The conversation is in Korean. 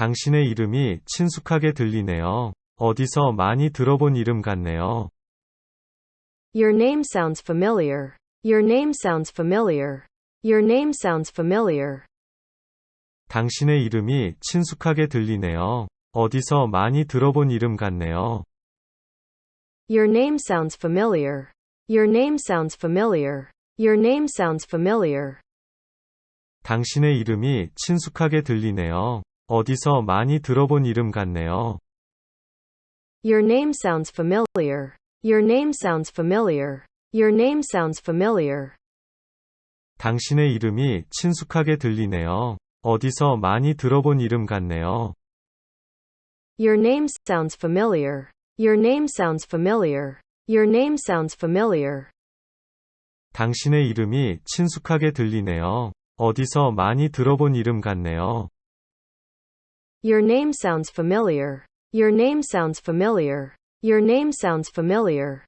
당신의 이름이 친숙하게 들리네요. 어디서 많이 들어본 이름 같네요. Your name sounds familiar. Your name sounds familiar. Your name sounds familiar. 당신의 이름이 친숙하게 들리네요. 어디서 많이 들어본 이름 같네요. Your name sounds familiar. Your name sounds familiar. Your name sounds familiar. 당신의 이름이 친숙하게 들리네요. 어디서 많이 들어본 이름 같네요. Your name sounds familiar. Your name sounds familiar. Your name sounds familiar. 당신의 이름이 친숙하게 들리네요. 어디서 많이 들어본 이름 같네요. Your name sounds familiar. Your name sounds familiar. Your name sounds familiar. 당신의 이름이 친숙하게 들리네요. 어디서 많이 들어본 이름 같네요. Your name sounds familiar. Your name sounds familiar. Your name sounds familiar.